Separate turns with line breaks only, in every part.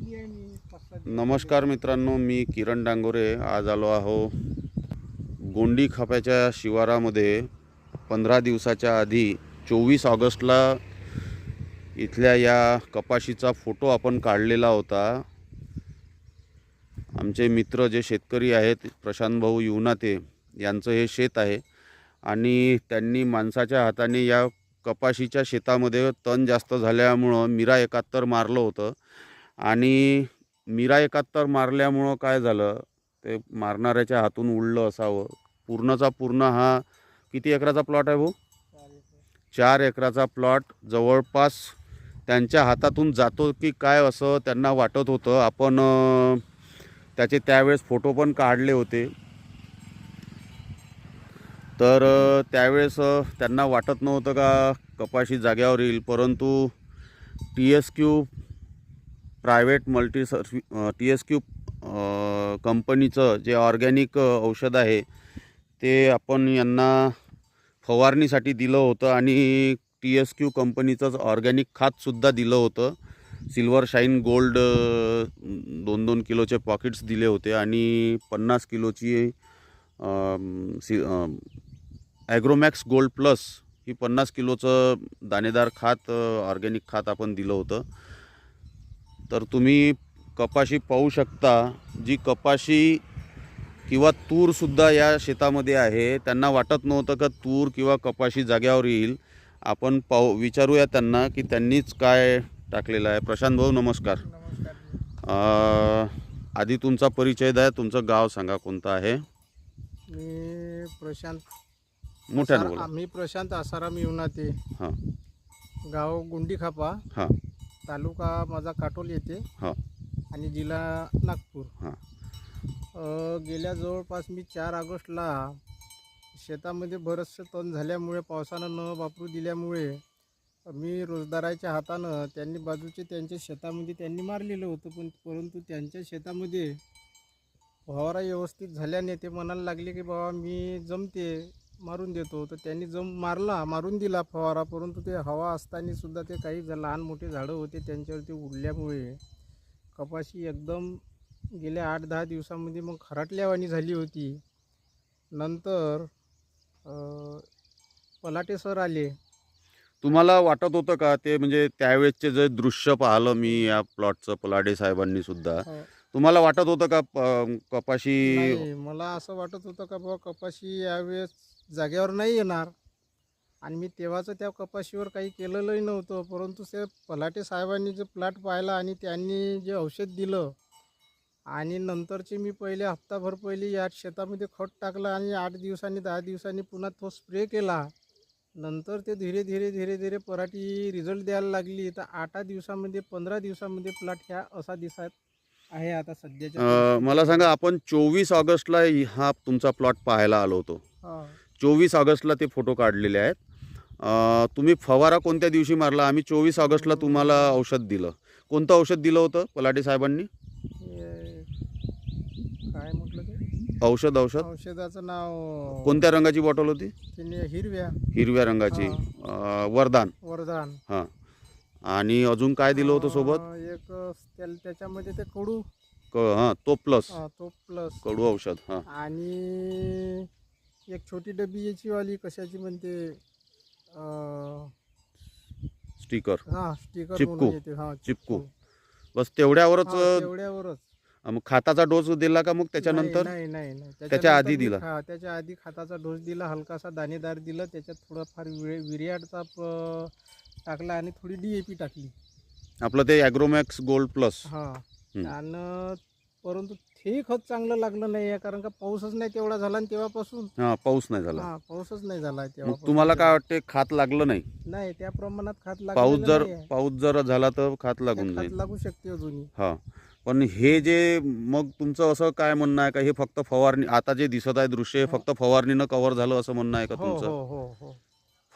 नमस्कार मित्रांनो मी किरण डांगोरे आज आलो आहो गोंडी खाप्याच्या शिवारामध्ये पंधरा दिवसाच्या आधी चोवीस ऑगस्टला इथल्या या कपाशीचा फोटो आपण काढलेला होता. आमचे मित्र जे शेतकरी आहेत प्रशांत भाऊ युवनाते यांचं हे शेत आहे आणि त्यांनी माणसाच्या हाताने या कपाशीच्या शेतामध्ये तण जास्त झाल्यामुळं मिरा एकाहत्तर मारलं होतं. आणि मीरा एकाहत्तर मारल्यामुळं काय झालं? ते मारणाऱ्याच्या हातून उडलं असावं. पूर्णचा पूर्ण हा किती एकराचा प्लॉट आहे भाऊ? चार एकराचा प्लॉट. जवळपास त्यांच्या हातातून जातो की काय असं त्यांना वाटत होतं. आपण त्याचे त्यावेळेस फोटो पण काढले होते. तर त्यावेळेस त्यांना वाटत नव्हतं का कपाशी जाग्यावर येईल. परंतु T S Q private multi सर्वि T S Q कंपनीचं जे ऑर्गॅनिक औषध आहे ते आपण यांना फवारणीसाठी दिलं होतं आणि टी एस क्यू कंपनीचंच ऑर्गॅनिक खातसुद्धा दिलं होतं. सिल्वर शाईन गोल्ड दोन दोन किलोचे पॉकेट्स दिले होते आणि पन्नास किलोची सि ॲग्रोमॅक्स गोल्ड प्लस ही पन्नास किलोचं दाणेदार खात ऑर्गॅनिक खात आपण दिलं होतं. तर तुम्ही कपाशी पाहू शकता जी कपाशी किंवा तूरसुद्धा या शेतामध्ये आहे. त्यांना वाटत नव्हतं का तूर किंवा कपाशी जाग्यावर येईल. आपण पाहू विचारूया त्यांना की त्यांनीच काय टाकलेलं आहे. प्रशांत भाऊ नमस्कार. आधी तुमचा परिचय द्या तुमचं गाव सांगा कोणतं आहे.
मी प्रशांत
बोला.
मी प्रशांत आसाराम येऊनाते.
हां.
गाव गुंडी खापा
हां.
तालुका माझा काटोल येते
हां.
आणि जिल्हा नागपूर.
हां.
अ, गेल्या जवळपास मी चार ऑगस्टला शेतामध्ये बरंचसं तण झाल्यामुळे पावसानं न वापरू दिल्यामुळे मी रोजदाराच्या हातानं त्यांनी बाजूचे त्यांच्या शेतामध्ये त्यांनी मारलेलं होतं. पण परंतु त्यांच्या शेतामध्ये फवारा व्यवस्थित झाल्याने ते म्हणायला लागले की बाबा मी जमते मारून देतो. तर त्यांनी जम मारला मारून दिला फवारा परंतु ते हवा असताना सुद्धा ते काही लहान मोठे झाडं होते त्यांच्यावरती उडल्यामुळे कपाशी एकदम गेल्या आठ दहा दिवसामध्ये मग खराटल्यावानी झाली होती. नंतर पलाटे सर आले.
तुम्हाला वाटत होतं का ते म्हणजे त्यावेळेसचे जे दृश्य पाहिलं मी या प्लॉटचं पलाडे साहेबांनी सुद्धा
अ,
तुम्हाला वाटत होतं का प- कपाशी
मला असं वाटत होतं का बाबा कपाशी यावेळेस जाग्यावर नाही येणार. आणि मी तेव्हाचं त्या कपाशीवर काही केलेलंही नव्हतं परंतु ते पलाटे साहेबांनी जे प्लॉट पाहिला आणि त्यांनी जे औषध दिलं आणि नंतरचे मी पहिले हप्ताभर पहिले या शेतामध्ये खत टाकलं आणि आठ दिवसांनी दहा दिवसांनी पुन्हा तो स्प्रे केला. नंतर ते धीरे धीरे धीरे धीरे पराठी रिझल्ट द्यायला लागली. तर आठ दिवसामध्ये पंधरा दिवसामध्ये प्लॉट ह्या असा दिसत आहे आता सध्याच्या
मला सांगा आपण चोवीस ऑगस्टला हि- तुमचा प्लॉट पाहायला आलो होतो. चोवीस ऑगस्टला ते फोटो काढलेले आहेत. तुम्ही फवारा कोणत्या दिवशी मारला? आम्ही चोवीस ऑगस्टला तुम्हाला औषध दिलं. कोणतं औषध दिलं होतं पलाटे साहेबांनी?
काय म्हटलं ते?
औषध औषध?
औषधाचं नाव
कोणत्या रंगाची बॉटल होती?
हिरव्या.
हिरव्या रंगाची. वरदान.
वरदान.
हां. आणि अजून काय दिलं होतं सोबत?
एक त्याच्यामध्ये ते कडू.
क हां तो प्लस.
तो प्लस.
कडू औषध हां.
आणि एक छोटी डबी याची वाली कशाची म्हणते? अं,
स्टिकर.
हा स्टिकर
चिपकू.
म्हणून येते. हा
चिपकू. बस तेवढ्यावरच
हा, तेवढ्यावरच.
मग खाताचा डोस दिला का मग त्याच्यानंतर?
नाही नाही नाही.
त्याच्या आधी दिला?
त्याच्या आधी खताचा डोस दिला हलकासा दाणेदार दिला त्याच्यात थोडाफार विरियाडचा प- टाकला आणि थोडी डीएपी टाकली.
आपलं ते ॲग्रोमॅक्स गोल्ड प्लस
हा.
हम्म.
आणि परंतु ते खत चांगलं लागलं नाही आहे कारण का पाऊसच नाही तेवढा झाला आणि तेव्हापासून
हां पाऊस नाही झाला.
हा पाऊसच नाही झाला
मग तुम्हाला काय वाटते खात लागलं नाही?
नाही त्या प्रमाणात खत
पाऊस
लागलेलं
जर
नाहीये.
पाऊस जर झाला तर खात लागून
त्यात
जाईल.
खत लागू शकते अजूनही
हा. पण हे जे मग तुमचं असं काय म्हणणं आहे का? हे फक्त फवारणी आता जे दिसत आहे दृश्य हे
हो.
फक्त फवारणीनं कव्हर झालं असं म्हणणं आहे का
हो
तुमचं?
हो हो हो.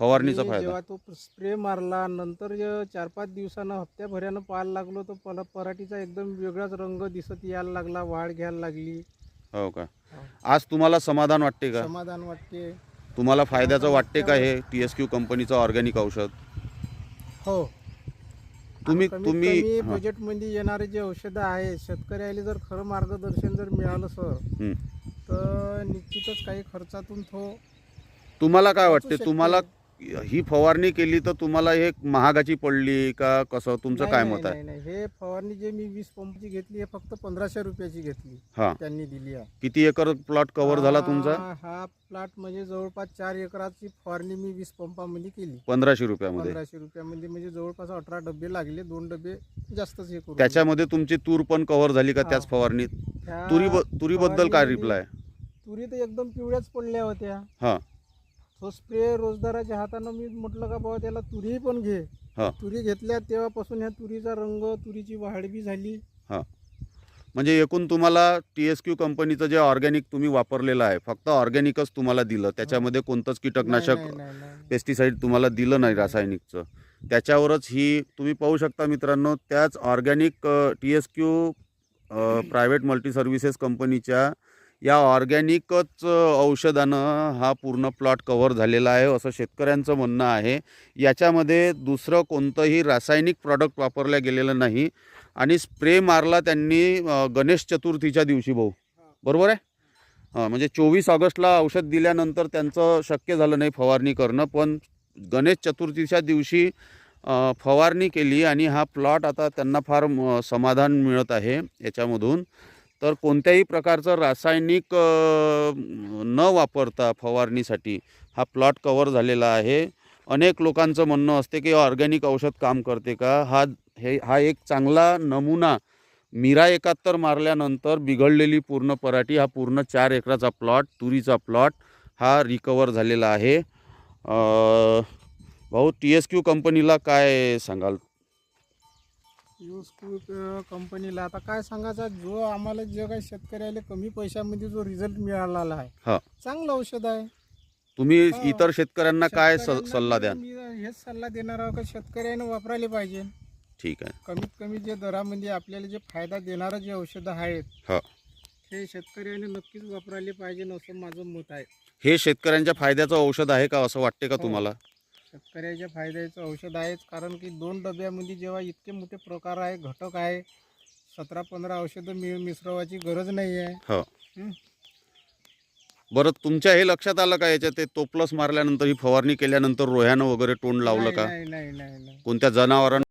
फवारणीचा फायदा.
जेव्हा तो स्प्रे मारला नंतर जे चार पाच दिवसानं हप्त्याभरानं पाहायला लागलो तर पला पराठीचा एकदम वेगळाच रंग दिसत यायला लागला वाढ घ्यायला लागली.
हो का. आज तुम्हाला समाधान वाटते का?
समाधान वाटते.
तुम्हाला फायद्याचं वाटते का हे टी एस क्यू कंपनीचं ऑर्गॅनिक औषध?
हो.
तुम्ही
कमीत
तुम्ही
कमी
हां,
बजेटमध्ये येणारे जे औषधं आहेत शेतकऱ्याला जर खरं मार्गदर्शन जर मिळालं सर
हं.
तर निश्चितच काही खर्चातून तो
तुम्हाला काय वाटते. तुम्हाला ही फवारणी केली तर तुम्हाला हे महागाची पडली का कसं? तुमचं काय मत आहे?
नाही हे फवारणी जे मी वीस पंपची घेतली आहे फक्त पंधराशे रुपयाची घेतली
हां.
त्यांनी दिली आहे.
किती एकर प्लॉट कव्हर झाला तुमचा?
हा- हा प्लॉट म्हणजे जवळपास चार एकराची फवारणी मी वीस पंपामध्ये केली.
पंधराशे रुपयामध्ये?
पंधराशे रुपयामध्ये म्हणजे जवळपास अठरा डबे लागले दोन डबे जास्तच हे
त्याच्यामध्ये तुमची तूर पण कव्हर झाली का
हा.
त्याच फवारणीत?
ह्या
तुरी तुरीबद्दल काय
फवारणीमध्ये
रिप्लाय
तुरी तर एकदम पिवळ्याच पडल्या होत्या.
हां.
तो स्प्रे रोजदाराच्या हातानं मी म्हटलं का बाबा त्याला तुरी पण घे.
हा.
तुरी घेतल्या तेव्हापासून ह्या तुरीचा रंग तुरीची वाढ बी झाली.
म्हणजे एकूण तुम्हाला टी एस क्यू कंपनीचं जे ऑर्गॅनिक तुम्ही वापरलेलं आहे फक्त ऑर्गॅनिकच तुम्हाला दिलं. त्याच्यामध्ये कोणतंच कीटकनाशक
नाही, नाही, नाही, नाही.
पेस्टिसाईड तुम्हाला दिलं नाही रासायनिकचं. त्याच्यावरच ही तुम्ही पाहू शकता मित्रांनो त्याच organic T S Q private multi services कंपनीच्या या ऑर्गॅनिकच औषधानं हा पूर्ण प्लॉट कव्हर झालेला आहे असं शेतकऱ्यांचं म्हणणं आहे. याच्यामध्ये दुसरं कोणतंही रासायनिक प्रॉडक्ट वापरलं गेलेलं नाही आणि स्प्रे मारला त्यांनी गणेश चतुर्थीच्या दिवशी भाऊ. बरोबर आहे? हां म्हणजे चोवीस ऑगस्टला औषध दिल्यानंतर त्यांचं शक्य झालं नाही फवारणी करणं पण गणेश चतुर्थीच्या दिवशी फवारणी केली आणि हा प्लॉट आता त्यांना फार समाधान मिळत आहे याच्यामधून. तर कोणत्याही प्रकारचं रासायनिक न वापरता फवारणीसाठी हा प्लॉट कवर झालेला आहे. अनेक लोकांचं म्हणणं असते की ऑर्गॅनिक औषध काम करते का? हा हे हा एक चांगला नमुना मीरा एकाहत्तर मारल्यानंतर बिघडलेली पूर्ण पराठी हा पूर्ण चार एकराचा प्लॉट तुरीचा प्लॉट हा रिकवर झालेला आहे. भाऊ टी एस क्यू कंपनीला काय सांगाल?
यूज कंपनीला आता काय सांगायचा जो आम्हाला जे काही शेतकऱ्याला कमी पैशामध्ये जो रिझल्ट मिळालेला आहे
हा.
चांगलं औषध आहे
तुम्ही
हा.
इतर शेतकऱ्यांना काय स-
शेतकऱ्यांना
सल्ला द्याल
मी हेच सल्ला देणार आहोत की शेतकऱ्यानं वापरायला पाहिजे
ठीक आहे
कमीत कमी जे दरामध्ये आपल्याला जे फायदा देणारं जे औषधं आहेत
हा.
हे शेतकऱ्याने नक्कीच वापरायला पाहिजे असं माझं मत आहे
हे शेतकऱ्यांच्या फायद्याचं औषध आहे का असं वाटते का
हो.
तुम्हाला
शेतकऱ्याच्या फायद्याचं औषध आहेच. कारण की दोन डब्यामध्ये जेव्हा इतके मोठे प्रकार आहे घटक आहे सतरा पंधरा औषधं मिळ गरज नाही आहे.
हो.
हं.
बरं तुमच्या हे लक्षात आलं का याच्यात ते तोप्लस मारल्यानंतर ही फवारणी केल्यानंतर रोह्यानं वगैरे तोंड लावलं का?
नाही नाही नाही नाही.
कोणत्या जनावरांना